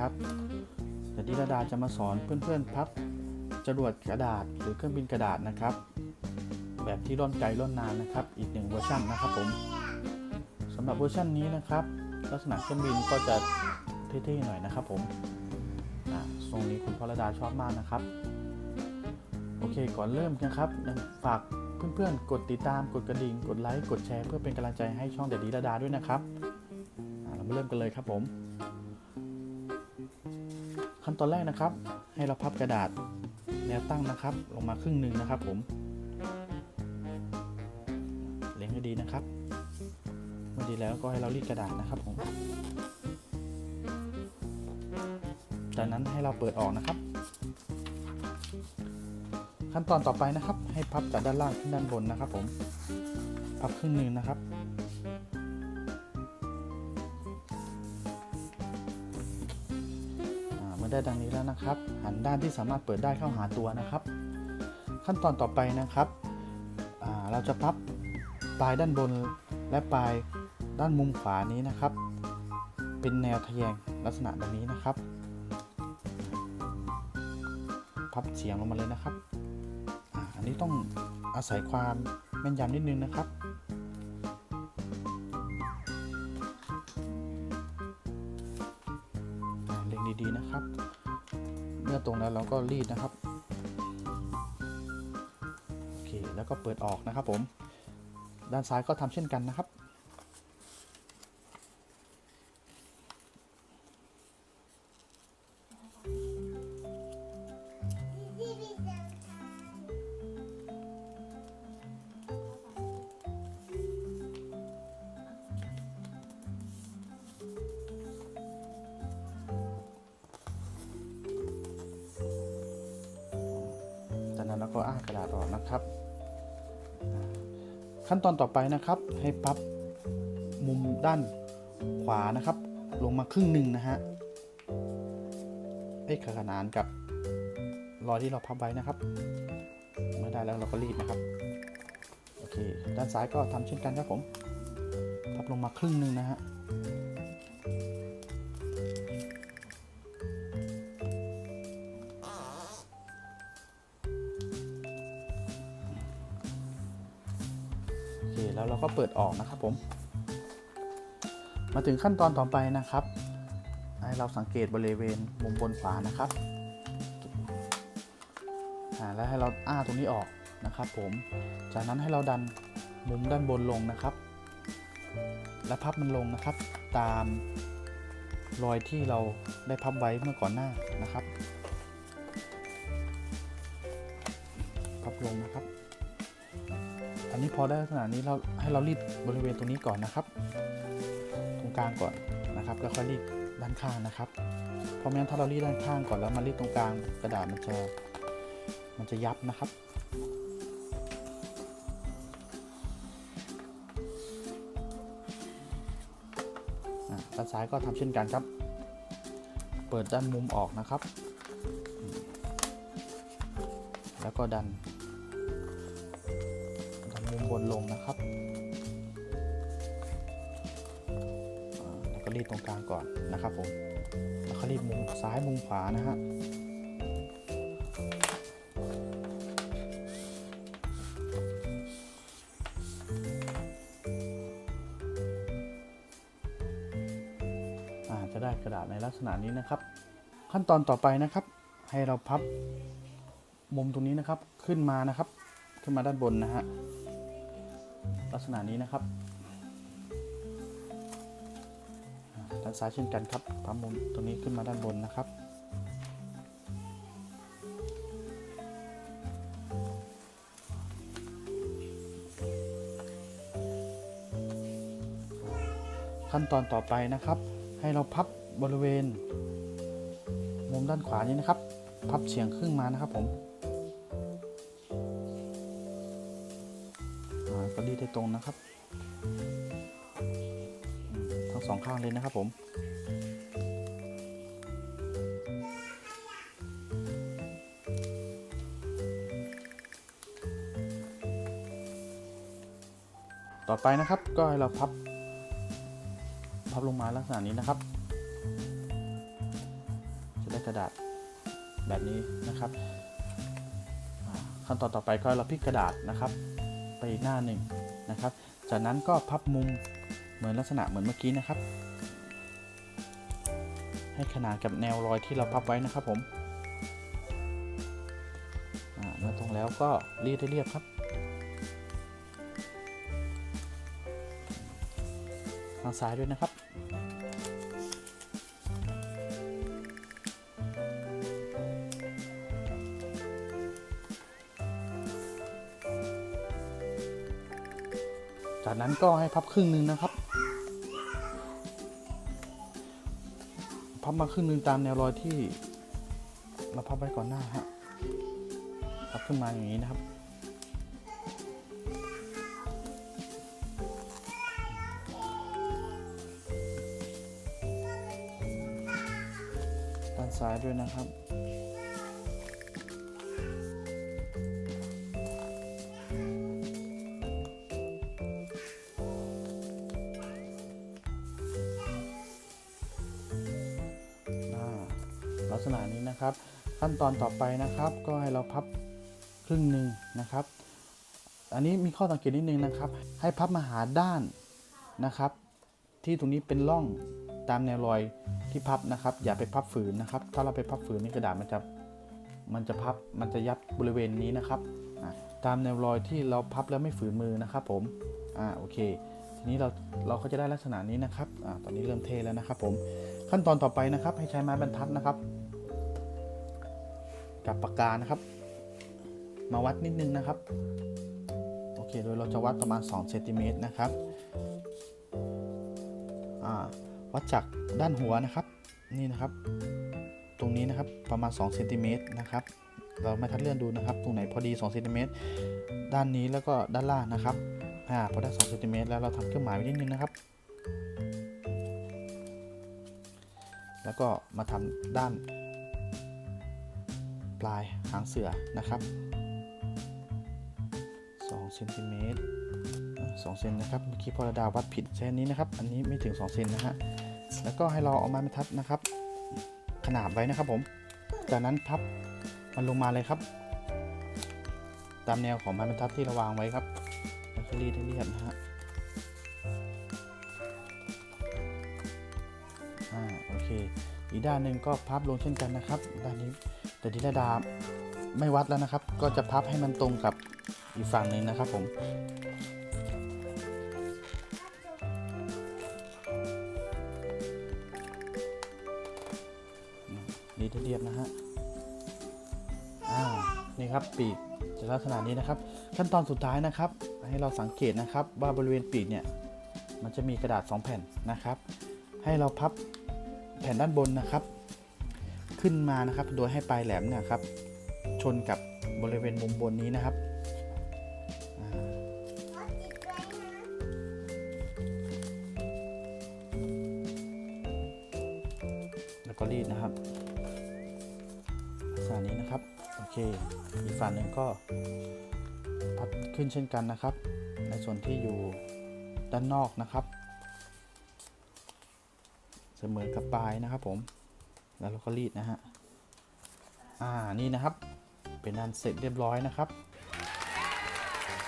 นะครับแดดดี้ระดาจะมาสอนเพื่อนๆพับจรวดกระดาษหรือเครื่องบินกระดาษนะครับ แบบที่ร่อนไกลร่อนนานนะครับ อีกหนึ่งเวอร์ชันนะครับผมสำหรับเวอร์ชันนี้นะครับ ลักษณะเครื่องบินก็จะเท่ๆหน่อยนะครับผมทรงนี้คุณพรดาชอบมากนะครับโอเค ก่อนเริ่มนะครับ ฝากเพื่อนๆ กดติดตาม กดกระดิ่ง กดไลค์ กดแชร์ เพื่อเป็นกำลังใจให้ช่องเดดดีระดาด้วยนะครับ เรามาเริ่มกันเลยครับผม ขั้นตอนแรกนะครับ ให้เราพับกระดาษแนวตั้งนะครับ ลงมาครึ่งหนึ่งนะครับผมเล็งให้ดีนะครับเมื่อดีแล้วก็ให้เรารีดกระดาษนะครับผมจากนั้นให้เราเปิดออกนะครับ ขั้นตอนต่อไปนะครับ ให้พับจากด้านล่างขึ้นด้านบนนะครับผมพับครึ่งหนึ่งนะครับ ได้ดังนี้แล้วนะครับ หันด้านที่สามารถเปิดได้เข้าหาตัวนะครับ ขั้นตอนต่อไปนะครับ เราจะพับปลายด้านบนและปลายด้านมุมขวานี้นะครับ เป็นแนวทะแยงลักษณะแบบนี้นะครับ พับเฉียงลงมาเลยนะครับออันนี้ต้องอาศัยความแม่นยำนิดนึงนะครับ ดีๆนะครับ เมื่อตรงแล้วเราก็รีดนะครับโอเคแล้วก็เปิดออกนะครับผม ด้านซ้ายก็ทำเช่นกันนะครับ ก็อ้ากระดาษออกนะครับ ขั้นตอนต่อไปนะครับ ให้พับมุมด้านขวานะครับ ลงมาครึ่งหนึ่งนะฮะให้ขนานกับรอยที่เราพับไว้นะครับ เมื่อได้แล้วเราก็รีดนะครับ โอเค ด้านซ้ายก็ทำเช่นกันครับผม พับลงมาครึ่งหนึ่งนะฮะ เปิดออกนะครับผม มาถึงขั้นตอนต่อไปนะครับ ให้เราสังเกตบริเวณมุมบนขวานะครับอ่าแล้วให้เราอ้าตรงนี้ออกนะครับผม จากนั้นให้เราดันมุมด้านบนลงนะครับ และพับมันลงนะครับ ตามรอยที่เราได้พับไว้เมื่อก่อนหน้านะครับ พับลงนะครับ นนี้พอได้ลักษณะนี้เราให้เรารีดบริเวณตรงนี้ก่อนนะครับ ตรงกลางก่อนนะครับแล้วค่อยรีดด้านข้างนะครับ เพราะไม่งั้นถ้าเรารีดด้านข้างก่อนแล้วมารีดตรงกลางกระดาษมันจะมันจะยับนะครับอะด้านซ้ายก็ทำเช่นกันครับ เปิดด้านมุมออกนะครับ แล้วก็ดัน บนลงนะครับแล้วก็รีดตรงกลางก่อนนะครับผมแล้วก็รีดมุมซ้ายมุมขวานะฮะอ่าจะได้กระดาษในลักษณะนี้นะครับ ขั้นตอนต่อไปนะครับ ให้เราพับมุมตรงนี้นะครับขึ้นมานะครับ ขึ้นมาด้านบนนะฮะ ลักษณะนี้นะครับด้านซ้ายเช่นกันครับพับมุมตรงนี้ขึ้นมาด้านบนนะครับขั้นตอนต่อไปนะครับ ให้เราพับบริเวณ มุมด้านขวานี้นะครับ พับเฉียงครึ่งมานะครับผม ก็รีดให้ตรงนะครับ ทั้งสองข้างเลยนะครับผมต่อไปนะครับก็ให้เราพับ พับลงมาลักษณะนี้นะครับ จะได้กระดาษแบบนี้นะครับ ขั้นตอนต่อไปก็เราพลิกกระดาษนะครับ ไปอีกหน้าหนึ่งนะครับ จากนั้นก็พับมุมเหมือนลักษณะเหมือนเมื่อกี้นะครับ ให้ขนาดกับแนวรอยที่เราพับไว้นะครับผมมาเมื่อตรงแล้วก็รีดเรียบครับทางซ้ายด้วยนะครับ จากนั้นก็ให้พับครึ่งหนึ่งนะครับ พับมาครึ่งหนึ่งตามแนวรอยที่ เราพับไว้ก่อนหน้าฮะพับขึ้นมาอย่างนี้นะครับ ด้านซ้ายด้วยนะครับ ลักษณะนี้นะครับ ขั้นตอนต่อไปนะครับก็ให้เราพับครึ่งหนึ่งนะครับ อันนี้มีข้อสังเกตนิดนึงนะครับ ให้พับมาหาด้านนะครับ ที่ตรงนี้เป็นร่องตามแนวรอยที่พับนะครับ อย่าไปพับฝืนนะครับ ถ้าเราไปพับฝืนนี่กระดาษมันจะมันจะพับมันจะยับบริเวณนี้นะครับตามแนวรอยที่เราพับแล้วไม่ฝืนมือนะครับ ผมอ่าโอเค ทีนี้เราเราก็จะได้ลักษณะนี้นะครับอ่าตอนนี้เริ่มเทแล้วนะครับ ผมขั้นตอนต่อไปนะครับ ให้ใช้ไม้บรรทัดนะครับับปากกานะครับ มาวัดนิดนึงนะครับ โอเค โดยเราจะวัดประมาณ2เซนติเมตรนะครับวัดจากด้านหัวนะครับ นี่นะครับ ตรงนี้นะครับประมาณ2เซนติเมตรนะครับ เราไม่ทัดเลื่อนดูนะครับ ตรงไหนพอดี2เซนติเมตรด้านนี้แล้วก็ด้านล่างนะครับอ่าพอได้2เซนติเมตรแล้วเราทำเครื่องหมายไว้นิดนึงนะครับ แล้วก็มาทำด้าน ปลายหางเสือนะครับ2เซนติเมตร2เซนนะครับเมื่อกี้พอระดาวัดผิดใช่นนี้นะครับ อันนี้ไม่ถึง2เซนนะฮะแล้วก็ให้เราเอาไม้บรรทัดนะครับ ขนาบไว้นะครับผมจากนั้นพับมันลงมาเลยครับ ตามแนวของไม้บรรทัดที่เราวางไว้ครับแล้วก็รีดให้เรียบนะฮะอ่าโอเค อีกด้านหนึ่งก็พับลงเช่นกันนะครับ ด้านนี้ แต่ดิลดาไม่วัดแล้วนะครับ ก็จะพับให้มันตรงกับอีกฝั่งหนึ่งนะครับผมนี่เรียบนะฮะอ่านี่ครับปีกจะลักษณะนี้นะครับ ขั้นตอนสุดท้ายนะครับ ให้เราสังเกตนะครับว่าบริเวณปีกเนี่ยมันจะมีกระดาษ 2 แผ่นนะครับ ให้เราพับแผ่นด้านบนนะครับ ขึ้นมานะครับ โดยให้ปลายแหลมเนะครับชนกับบริเวณมุมบนนี้นะครับแล้วก็รีดนะครับลักษณะนี้นะครับโอเคอีกฝั่งหนึ่งก็พับขึ้นเช่นกันนะครับ ในส่วนที่อยู่ด้านนอกนะครับ เสมอกับปลายนะครับผม แล้วเราก็รีดนะฮะ อ่า นี่นะครับ เป็นอันเสร็จเรียบร้อยนะครับ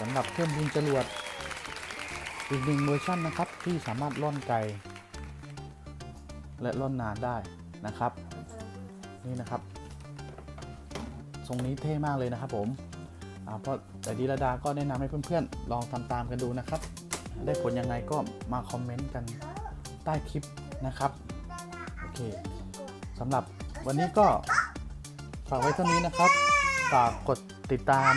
สำหรับเครื่องบินจรวดอีกหนึ่งเวอร์ชันนะครับที่สามารถล่อนไกลและล่อนนานได้นะครับ นี่นะครับ ทรงนี้เท่มากเลยนะครับผมอ่าเพราะแต่ดีรดาก็แนะนำให้เพื่อนๆ ลองทำตามกันดูนะครับ ได้ผลยังไงก็มาคอมเมนต์กันใต้คลิปนะครับ โอเค สำหรับวันนี้ก็ฝากไว้เท่านี้นะครับ ฝากกดติดตาม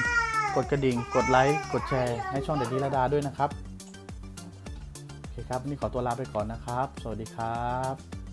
กดกระดิ่ง กดไลค์ กดแชร์ ให้ช่องเด็ดดีระดาด้วยนะครับ โอเคครับ นี่ขอตัวลาไปก่อนนะครับ สวัสดีครับ